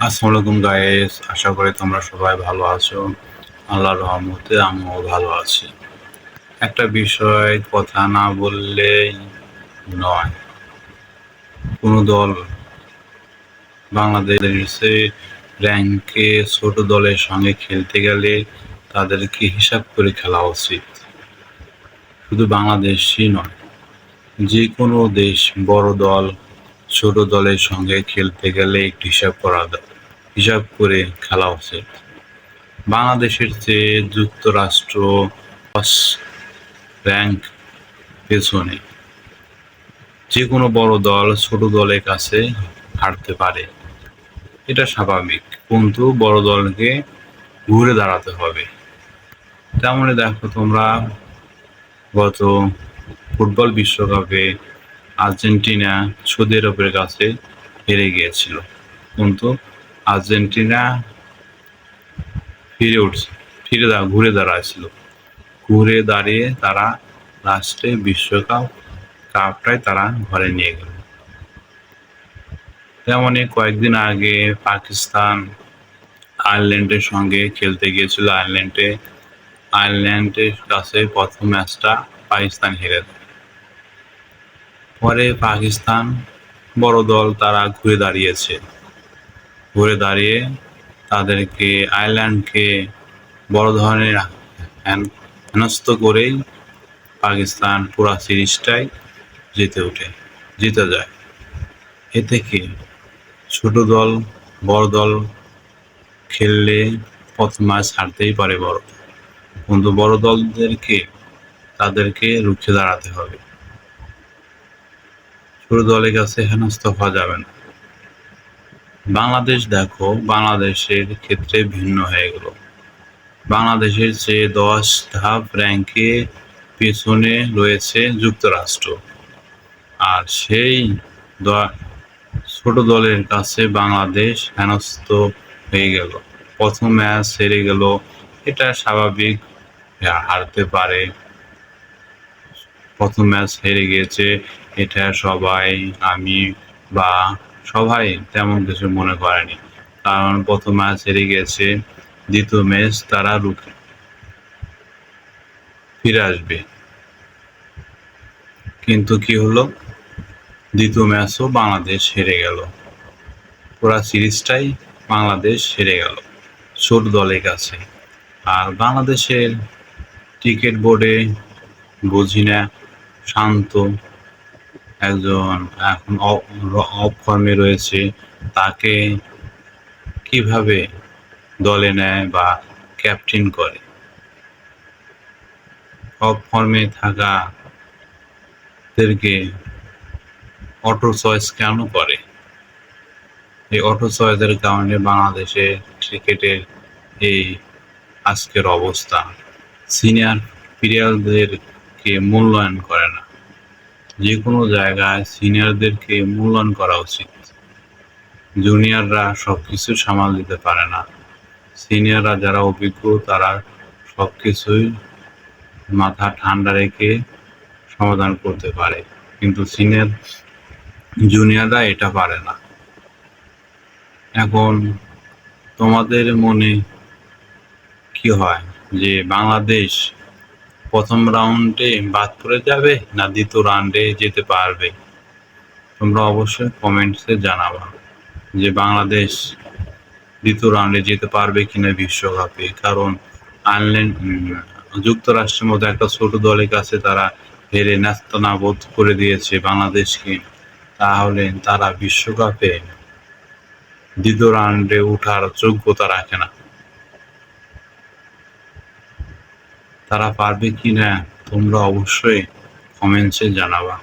আসসালামু আলাইকুম গাইস আশা করি তোমরা সবাই ভালো আছো। আল্লাহর রহমতে আমিও ভালো আছি। একটা বিষয় কথা না বললেই নয়। কোনো দল বাংলাদেশের র্যাঙ্কে ছোট দলের সঙ্গে খেলতে গেলে তাদেরকে হিসাব করে খেলা উচিত? শুধু বাংলাদেশই নয় যে কোনো দেশ, বড় দল ছোট দলের সঙ্গে খেলতে গেলে একটু হিসাব করা হিসাব করে খেলা উচিত বাংলাদেশের চেয়ে যুক্তরাষ্ট্র র্যাঙ্ক পেছনে। যে কোনো বড় দল ছোট দলের কাছে হারতে পারে। এটা স্বাভাবিক, কিন্তু বড় দলকে ঘুরে দাঁড়াতে হবে। তেমনই দেখো তোমরা গত ফুটবল বিশ্বকাপে আর্জেন্টিনা সৌদি আরবের কাছে হেরে গিয়েছিল। কিন্তু আর্জেন্টিনা ফিরে উঠছে, ফিরে ঘুরে দাঁড়াইছিল। ঘুরে দাঁড়িয়ে তারা লাস্টে বিশ্বকাপ কাপটাই তারা ঘরে নিয়ে গেল। তেমনই কয়েকদিন আগে পাকিস্তান আয়ারল্যান্ডের সঙ্গে খেলতে গিয়েছিল। আয়ারল্যান্ডে, আয়ারল্যান্ডের কাছে প্রথম ম্যাচটা পাকিস্তান হেরে দেয়। পরে পাকিস্তান বড় দল তারা ঘুরে দাঁড়িয়েছে। ঘুরে দাঁড়িয়ে তাদেরকে আয়ারল্যান্ডকে বড় ধরনের হেনস্থ করেই পাকিস্তান পুরা সিরিজটাই জিতে ওঠে, জিতে যায়। এ থেকে ছোট দল, বড় দল খেললে প্রথম ম্যাচ হারতেই পারে বড় কিন্তু বড় দলদেরকে, তাদেরকে রুখে দাঁড়াতে হবে। ছোট দলের কাছে হেনস্থ হওয়া যাবে না। বাংলাদেশ দেখো, বাংলাদেশের ক্ষেত্রে ভিন্ন হয়ে গেল। বাংলাদেশের চেয়ে দশ ধাপ র্যাঙ্কে পেছনে রয়েছে যুক্তরাষ্ট্র। আর সেই ছোট দলের কাছে বাংলাদেশ হেনস্থ হয়ে গেল। প্রথম ম্যাচ হেরে গেল। এটা স্বাভাবিক, হারতে পারে। প্রথম ম্যাচ হেরে গিয়েছে, এটা সবাই, আমি বা সবাই তেমন কিছু মনে করেনি। কারণ প্রথম ম্যাচ হেরে গেছে দ্বিতীয় ম্যাচ তারা রুখে ফিরে আসবে। কিন্তু কি হলো? দ্বিতীয় ম্যাচও বাংলাদেশ হেরে গেল। পুরা সিরিজটাই বাংলাদেশ হেরে গেল, ছোট দলের কাছে। আর বাংলাদেশের ক্রিকেট বোর্ডে বুঝি না শান্ত একজন এখন অফ ফর্মে রয়েছে, তাকে কীভাবে দলে নেয় বা ক্যাপ্টেন করে? অফ ফর্মে থাকাদেরকে অটো চয়েস কেন করে? এই অটো চয়েসের কারণে বাংলাদেশে ক্রিকেটের এই আজকের অবস্থা। সিনিয়র প্লেয়ারদেরকে মূল্যায়ন করে যে কোনো জায়গায় সিনিয়রদেরকে মূল্যায়ন করা উচিত। জুনিয়ররা সব কিছু সামাল দিতে পারে না। সিনিয়ররা যারা অভিজ্ঞ, তারা সব কিছুই মাথা ঠান্ডা রেখে সমাধান করতে পারে। কিন্তু সিনিয়র, জুনিয়ররা এটা পারে না। এখন তোমাদের মনে কি হয় যে বাংলাদেশ প্রথম রাউন্ডে বাদ পড়ে যাবে না দ্বিতীয় রাউন্ডে যেতে পারবে? তোমরা অবশ্যই কমেন্টসে জানাবা যে বাংলাদেশ দ্বিতীয় রাউন্ডে যেতে পারবে কিনা বিশ্বকাপে। কারণ আয়ারল্যান্ড যুক্তরাষ্ট্রের মতো একটা ছোট দলের কাছে তারা হেরে ন্যস্তনাবোধ করে দিয়েছে বাংলাদেশকে। তাহলে তারা বিশ্বকাপে দ্বিতীয় রাউন্ডে ওঠার যোগ্যতা রাখে না। তারা পারবে কি না তোমরা অবশ্যই কমেন্টসে জানাবা।